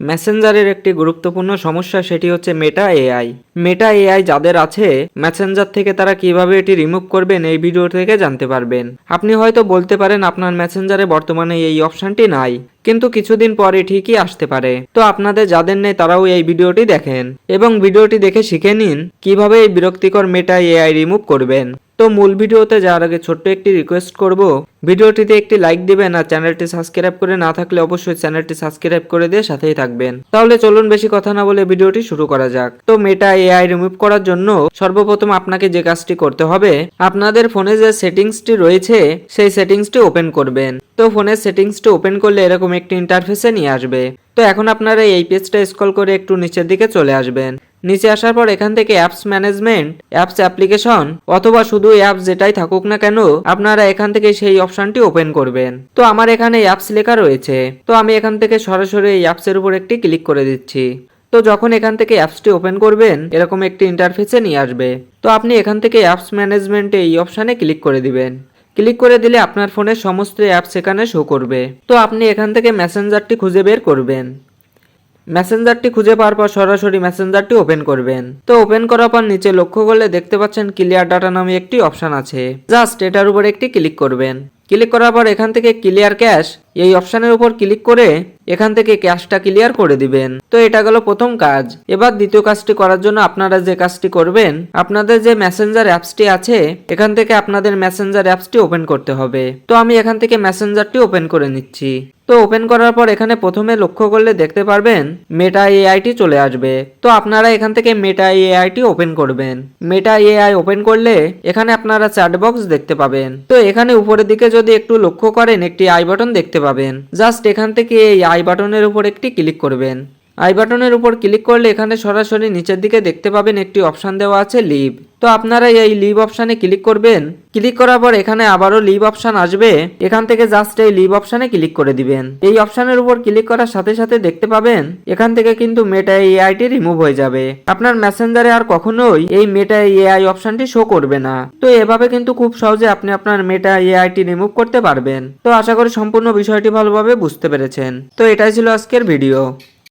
মেসেঞ্জারের একটি গুরুত্বপূর্ণ সমস্যা সেটি হচ্ছে মেটা এআই মেটা এআই যাদের আছে মেসেঞ্জার থেকে তারা কীভাবে এটি রিমুভ করবেন এই ভিডিও থেকে জানতে পারবেন। আপনি হয়তো বলতে পারেন আপনার মেসেঞ্জারে বর্তমানে এই অপশনটি নাই, কিন্তু কিছুদিন পরে ঠিকই আসতে পারে। তো আপনাদের যাদের নেই তারাও এই ভিডিওটি দেখেন। এবং ভিডিওটি দেখে শিখে নিন কীভাবে এই বিরক্তিকর মেটা এআই রিমুভ করবেন। তো মূল ভিডিওতে যাওয়ার আগে ছোট্ট একটি রিকোয়েস্ট করব। ভিডিওটিতে একটি লাইক দিবেন আর চ্যানেলটি সাবস্ক্রাইব করে না থাকলে অবশ্যই চ্যানেলটি সাবস্ক্রাইব করে দিয়ে সাথেই থাকবেন। তাহলে চলুন বেশি কথা না বলে ভিডিওটি শুরু করা যাক। তো মেটা এআই রিমুভ করার জন্য সর্বপ্রথম আপনাকে যে কাজটি করতে হবে, আপনাদের ফোনে যে সেটিংসটি রয়েছে, সেই সেটিংসটি ওপেন করবেন। তো ফোনের সেটিংসটি ওপেন করলে এরকম একটি ইন্টারফেসে নিয়ে আসবে। তো এখন আপনারা এই পেজটা স্ক্রল করে একটু নিচের দিকে চলে আসবেন। নিচে আসার পর এখান থেকে অ্যাপস ম্যানেজমেন্ট অ্যাপস অ্যাপ্লিকেশন অথবা শুধু অ্যাপস যেটাই থাকুক না কেন, আপনারা এখান থেকে সেই অপশনটি ওপেন করবেন। তো আমার এখানে অ্যাপস লেখা রয়েছে। তো আমি এখান থেকে সরাসরি এই অ্যাপসের উপর একটি ক্লিক করে দিচ্ছি। তো যখন এখান থেকে অ্যাপসটি ওপেন করবেন, এরকম একটি ইন্টারফেসে নিয়ে আসবে। তো আপনি এখান থেকে অ্যাপস ম্যানেজমেন্টে এই অপশানে ক্লিক করে দিবেন। ক্লিক করে দিলে আপনার ফোনের সমস্ত অ্যাপস এখানে শো করবে। তো আপনি এখান থেকে মেসেঞ্জারটি খুঁজে বের করবেন। মেসেঞ্জারটি খুঁজে পাওয়ার পর সরাসরি মেসেঞ্জারটি ওপেন করবেন। তো ওপেন করার পর নিচে লক্ষ্য করলে দেখতে পাচ্ছেন ক্লিয়ার ডাটা নামে একটি অপশন আছে। জাস্ট এটার উপর একটি ক্লিক করবেন। ক্লিক করার পর এখান থেকে ক্লিয়ার ক্যাশ এই অপশনের উপর ক্লিক করে এখান থেকে ক্যাশটা ক্লিয়ার করে দিবেন। তো এটা গেল প্রথম কাজ। এবার দ্বিতীয় কাজটি করার জন্য আপনারা যে কাজটি করবেন, আপনাদের যে মেসেঞ্জার অ্যাপসটি আছে, এখান থেকে আপনাদের মেসেঞ্জার অ্যাপসটি ওপেন করতে হবে। তো আমি এখান থেকে মেসেঞ্জারটি ওপেন করে নিচ্ছি। তো ওপেন করার পর এখানে প্রথমে লক্ষ্য করলে দেখতে পারবেন মেটা এআইটি চলে আসবে। তো আপনারা এখান থেকে মেটা এআইটি ওপেন করবেন। মেটা এআই ওপেন করলে এখানে আপনারা চ্যাট বক্স দেখতে পাবেন। তো এখানে উপরের দিকে যদি একটু লক্ষ্য করেন, একটি আই বাটন দেখতে পাবেন। জাস্ট এখান থেকে এই আই বাটনের উপর একটি ক্লিক করবেন। আই বাটনের উপর ক্লিক করলে এখানে সরাসরি নিচের দিকে দেখতে পাবেন একটি অপশন দেওয়া আছে লিভ। তো আপনারা এই লিভ অপশানে ক্লিক করবেন। ক্লিক করার পর এখানে আবারও লিভ অপশন আসবে। এখান থেকে জাস্ট এই লিভ অপশানে ক্লিক করে দিবেন। এই অপশনের উপর ক্লিক করার সাথে সাথে দেখতে পাবেন, এখান থেকে কিন্তু মেটা এআইটি রিমুভ হয়ে যাবে। আপনার মেসেঞ্জারে আর কখনোই এই মেটা এআই অপশনটি শো করবে না। তো এভাবে কিন্তু খুব সহজে আপনি আপনার মেটা এআইটি রিমুভ করতে পারবেন। তো আশা করি সম্পূর্ণ বিষয়টি ভালোভাবে বুঝতে পেরেছেন। তো এটাই ছিল আজকের ভিডিও।